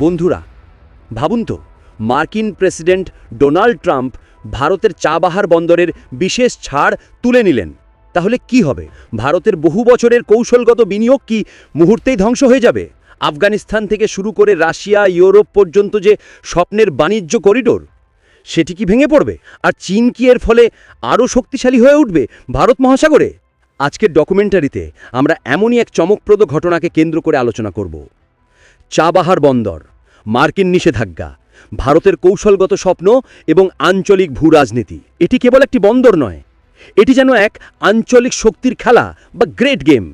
বন্ধুরা, ভাবুন তো, মার্কিন প্রেসিডেন্ট ডোনাল্ড ট্রাম্প ভারতের চাবাহার বন্দরের বিশেষ ছাড় তুলে নিলেন। তাহলে কি হবে? ভারতের বহু বছরের কৌশলগত বিনিয়োগ কি মুহূর্তেই ধ্বংস হয়ে যাবে? আফগানিস্তান থেকে শুরু করে রাশিয়া, ইউরোপ পর্যন্ত যে স্বপ্নের বাণিজ্য করিডোর, সেটি কি ভেঙে পড়বে? আর চীন কি এর ফলে আরও শক্তিশালী হয়ে উঠবে ভারত মহাসাগরে? আজকের ডকুমেন্টারিতে আমরা এমনই এক চমকপ্রদ ঘটনাকে কেন্দ্র করে আলোচনা করব। চাবাহার বন্দর, মার্কিন নিষেধাজ্ঞা, ভারতের কৌশলগত স্বপ্ন এবং আঞ্চলিক ভূ রাজনীতি এটি কেবল একটি বন্দর নয়, এটি যেন এক আঞ্চলিক শক্তির খেলা বা গ্রেট গেম,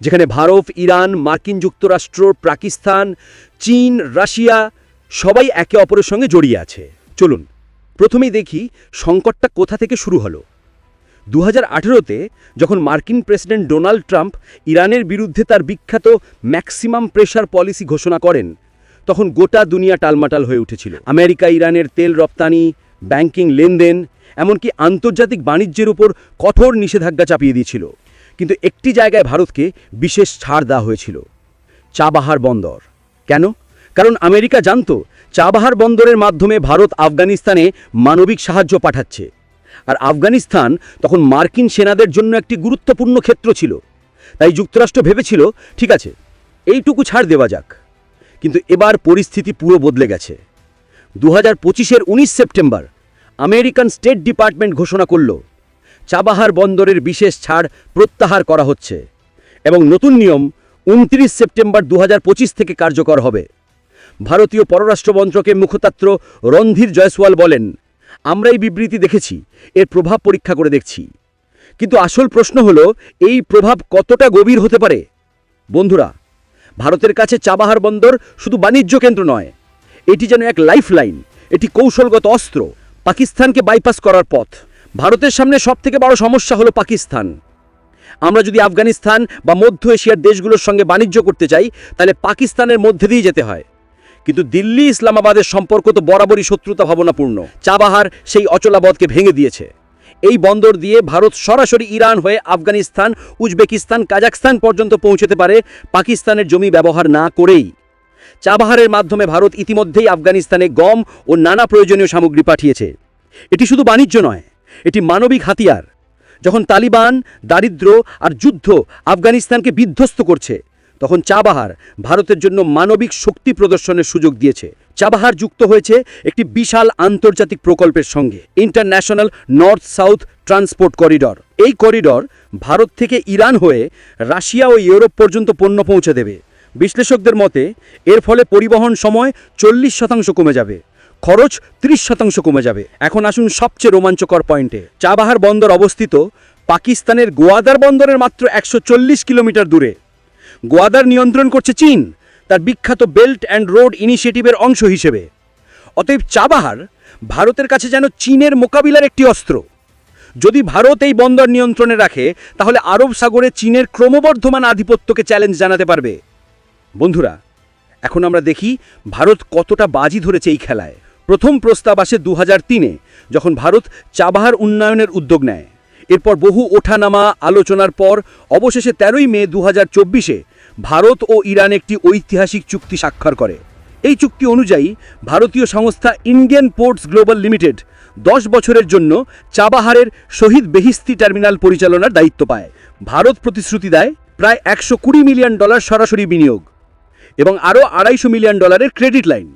যেখানে ভারত, ইরান, মার্কিন যুক্তরাষ্ট্র, পাকিস্তান, চীন, রাশিয়া সবাই একে অপরের সঙ্গে জড়িয়ে আছে। চলুন, প্রথমেই দেখি সংকটটা কোথা থেকে শুরু হলো। দু হাজার যখন মার্কিন প্রেসিডেন্ট ডোনাল্ড ট্রাম্প ইরানের বিরুদ্ধে তার বিখ্যাত ম্যাক্সিমাম প্রেশার পলিসি ঘোষণা করেন, তখন গোটা দুনিয়া টালমাটাল হয়ে উঠেছিল। আমেরিকা, ইরানের তেল রপ্তানি, ব্যাংকিং লেনদেন, এমনকি আন্তর্জাতিক বাণিজ্যের উপর কঠোর নিষেধাজ্ঞা চাপিয়ে দিয়েছিল। কিন্তু একটি জায়গায় ভারতকে বিশেষ ছাড় দেওয়া হয়েছিল চাবাহার বন্দর। কেন? কারণ আমেরিকা জানত চাবাহার বন্দরের মাধ্যমে ভারত আফগানিস্তানে মানবিক সাহায্য পাঠাচ্ছে। আর আফগানিস্তান তখন মার্কিন সেনাদের জন্য একটি গুরুত্বপূর্ণ ক্ষেত্র ছিল। তাই যুক্তরাষ্ট্র ভেবেছিল, ঠিক আছে, এইটুকু ছাড় দেওয়া যাক। কিন্তু এবার পরিস্থিতি পুরো বদলে গেছে। দু হাজার পঁচিশের উনিশ সেপ্টেম্বর আমেরিকান স্টেট ডিপার্টমেন্ট ঘোষণা করল, চাবাহার বন্দরের বিশেষ ছাড় প্রত্যাহার করা হচ্ছে এবং নতুন নিয়ম উনত্রিশ সেপ্টেম্বর দু হাজার পঁচিশ থেকে কার্যকর হবে। ভারতীয় পররাষ্ট্র মন্ত্রকের মুখপাত্র রণধীর জয়সওয়াল বলেন আমরা এই বিবৃতি দেখেছি, এর প্রভাব পরীক্ষা করে দেখছি। কিন্তু আসল প্রশ্ন হলো, এই প্রভাব কতটা গভীর হতে পারে? বন্ধুরা, ভারতের কাছে চাবাহার বন্দর শুধু বাণিজ্য কেন্দ্র নয়, এটি যেন এক লাইফলাইন, এটি কৌশলগত অস্ত্র, পাকিস্তানকে বাইপাস করার পথ। ভারতের সামনে সবথেকে বড় সমস্যা হলো পাকিস্তান। আমরা যদি আফগানিস্তান বা মধ্য এশিয়ার দেশগুলোর সঙ্গে বাণিজ্য করতে চাই, তাহলে পাকিস্তানের মধ্যে দিয়ে যেতে হয়। কিন্তু দিল্লি ইসলামাবাদের সম্পর্ক তো বরাবরই শত্রুতা ভাবনাপূর্ণ। চাবাহার সেই অচলাবধকে ভেঙে দিয়েছে। এই বন্দর দিয়ে ভারত সরাসরি ইরান হয়ে আফগানিস্তান, উজবেকিস্তান কাজাকস্তান পর্যন্ত পৌঁছতে পারে পাকিস্তানের জমি ব্যবহার না করেই। চাবাহারের মাধ্যমে ভারত ইতিমধ্যেই আফগানিস্তানে গম ও নানা প্রয়োজনীয় সামগ্রী পাঠিয়েছে। এটি শুধু বাণিজ্য নয়, এটি মানবিক হাতিয়ার। যখন তালিবান, দারিদ্র আর যুদ্ধ আফগানিস্তানকে বিধ্বস্ত করছে তখন চাবাহার ভারতের জন্য মানবিক শক্তি প্রদর্শনের সুযোগ দিয়েছে। চাবাহার যুক্ত হয়েছে একটি বিশাল আন্তর্জাতিক প্রকল্পের সঙ্গে international north south transport corridor এই করিডর ভারত থেকে ইরান হয়ে রাশিয়া ও ইউরোপ পর্যন্ত পণ্য পৌঁছে দেবে। বিশ্লেষকদের মতে, এর ফলে পরিবহন সময় চল্লিশ শতাংশ কমে যাবে, খরচ ত্রিশ শতাংশ কমে যাবে। এখন আসুন সবচেয়ে রোমাঞ্চকর পয়েন্টে। চাবাহার বন্দর অবস্থিত পাকিস্তানের গোয়াদার বন্দরের মাত্র একশো চল্লিশ কিলোমিটার দূরে। গোয়াদার নিয়ন্ত্রণ করছে চীন, তার বিখ্যাত বেল্ট অ্যান্ড রোড ইনিশিয়েটিভের অংশ হিসেবে। অতএব চাবাহার ভারতের কাছে যেন চীনের মোকাবিলার একটি অস্ত্র। যদি ভারত এই বন্দর নিয়ন্ত্রণে রাখে, তাহলে আরব সাগরে চীনের ক্রমবর্ধমান আধিপত্যকে চ্যালেঞ্জ জানাতে পারবে। বন্ধুরা, এখন আমরা দেখি ভারত কতটা বাজি ধরেছে এই খেলায়। প্রথম প্রস্তাব আসে দু তিনে, যখন ভারত চাবাহার উন্নয়নের উদ্যোগ নেয়। এরপর বহু ওঠানামা আলোচনার পর অবশেষে তেরোই মে দু চব্বিশে ভারত ও ইরান একটি ঐতিহাসিক চুক্তি স্বাক্ষর করে। এই চুক্তি অনুযায়ী ভারতীয় সংস্থা ইন্ডিয়ান পোর্টস গ্লোবাল লিমিটেড দশ বছরের জন্য চাবাহারের শহীদ বেহিস্তি টার্মিনাল পরিচালনার দায়িত্ব পায়। ভারত প্রতিশ্রুতি দেয় প্রায় একশো কুড়ি মিলিয়ন ডলার সরাসরি বিনিয়োগ এবং আরও আড়াইশো মিলিয়ন ডলারের ক্রেডিট লাইন।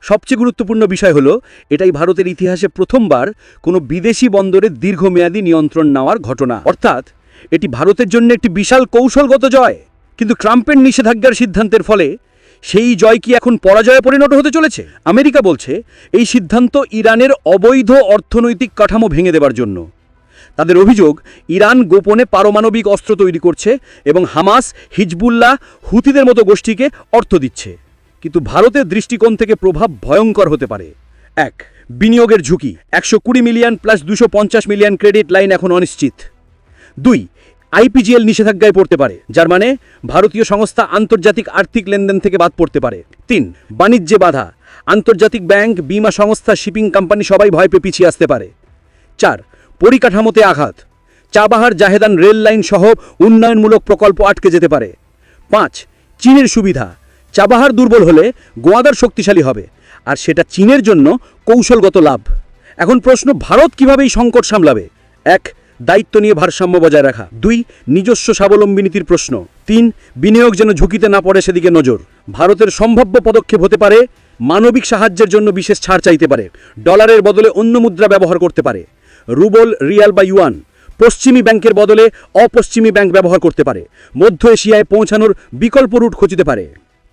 সবচেয়ে গুরুত্বপূর্ণ বিষয় হলো, এটাই ভারতের ইতিহাসে প্রথমবার কোনো বিদেশি বন্দরের দীর্ঘমেয়াদী নিয়ন্ত্রণ নেওয়ার ঘটনা। অর্থাৎ, এটি ভারতের জন্য একটি বিশাল কৌশলগত জয়। কিন্তু ট্রাম্পের নিষেধাজ্ঞার সিদ্ধান্তের ফলে সেই জয় কি এখন পরাজয়ে পরিণত হতে চলেছে? আমেরিকা বলছে, এই সিদ্ধান্ত ইরানের অবৈধ অর্থনৈতিক কাঠামো ভেঙে দেবার জন্য। তাদের অভিযোগ, ইরান গোপনে পারমাণবিক অস্ত্র তৈরি করছে এবং হামাস, হিজবুল্লাহ হুতিদের মতো গোষ্ঠীকে অর্থ দিচ্ছে। কিন্তু ভারতের দৃষ্টিকোণ থেকে প্রভাব ভয়ঙ্কর হতে পারে। এক, বিনিয়োগের ঝুঁকি। একশো কুড়ি মিলিয়ন প্লাস দুশো পঞ্চাশ মিলিয়ন ক্রেডিট লাইন এখন অনিশ্চিত। দুই আইপিজিএল নিষেধাজ্ঞায় পড়তে পারে, যার মানে ভারতীয় সংস্থা আন্তর্জাতিক আর্থিক লেনদেন থেকে বাদ পড়তে পারে। তিন, বাণিজ্যে বাধা। আন্তর্জাতিক ব্যাংক, বিমা সংস্থা, শিপিং কোম্পানি সবাই ভয় পেয়ে পিছিয়ে আসতে পারে। চার, পরিকাঠামোতে আঘাত। চাবাহার, জাহেদান রেল লাইন সহ উন্নয়নমূলক প্রকল্প আটকে যেতে পারে। পাঁচ, চীনের সুবিধা। চাবাহার দুর্বল হলে গোয়াদার শক্তিশালী হবে, আর সেটা চীনের জন্য কৌশলগত লাভ। এখন প্রশ্ন, ভারত কীভাবে এই সংকট সামলাবে? এক, দায়িত্ব নিয়ে ভারসাম্য বজায় রাখা। দুই, নিজস্ব স্বাবলম্বী নীতির প্রশ্ন। তিন, বিনিয়োগ যেন ঝুঁকিতে না পড়ে সেদিকে নজর। ভারতের সম্ভাব্য পদক্ষেপ হতে পারে, মানবিক সাহায্যের জন্য বিশেষ ছাড় চাইতে পারে, ডলারের বদলে অন্য মুদ্রা ব্যবহার করতে পারে। রুবল, রিয়াল বা ইউয়ান, পশ্চিমী ব্যাংকের বদলে অপশ্চিমী ব্যাংক ব্যবহার করতে পারে। মধ্য এশিয়ায় পৌঁছানোর বিকল্প রুট খুঁজতে পারে।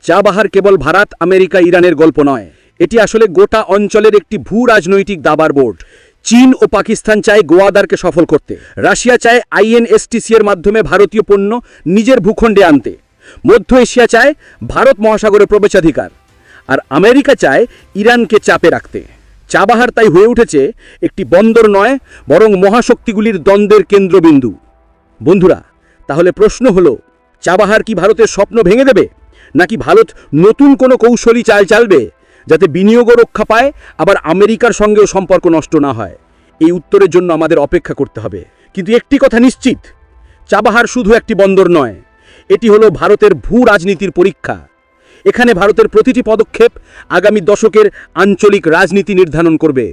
চাবাহার কেবল ভারত, আমেরিকা, ইরানের গল্প নয়। এটি আসলে গোটা অঞ্চলের একটি ভূ রাজনৈতিক দাবার বোর্ড। চীন ও পাকিস্তান চায় গোয়াদারকে সফল করতে। রাশিয়া চায় আইএনএসটিসি এর মাধ্যমে ভারতীয় পণ্য নিজের ভূখণ্ডে আনতে। মধ্য এশিয়া চায় ভারত মহাসাগরে প্রবেশাধিকার। আর আমেরিকা চায় ইরানকে চাপে রাখতে। চাবাহার তাই হয়ে উঠেছে একটি বন্দর নয়, বরং মহাশক্তিগুলির দ্বন্দ্বের কেন্দ্রবিন্দু। বন্ধুরা, তাহলে প্রশ্ন হলো চাবাহার কি ভারতের স্বপ্ন ভেঙে দেবে? নাকি ভারত নতুন কোনো কৌশলী চাল চালবে যাতে বিনিয়োগও রক্ষা পায়, আবার আমেরিকার সঙ্গেও সম্পর্ক নষ্ট না হয়? এই উত্তরের জন্য আমাদের অপেক্ষা করতে হবে। কিন্তু একটি কথা নিশ্চিত, চাবাহার শুধু একটি বন্দর নয়, এটি হলো ভারতের ভূ রাজনীতির পরীক্ষা। এখানে ভারতের প্রতিটি পদক্ষেপ আগামী দশকের আঞ্চলিক রাজনীতি নির্ধারণ করবে।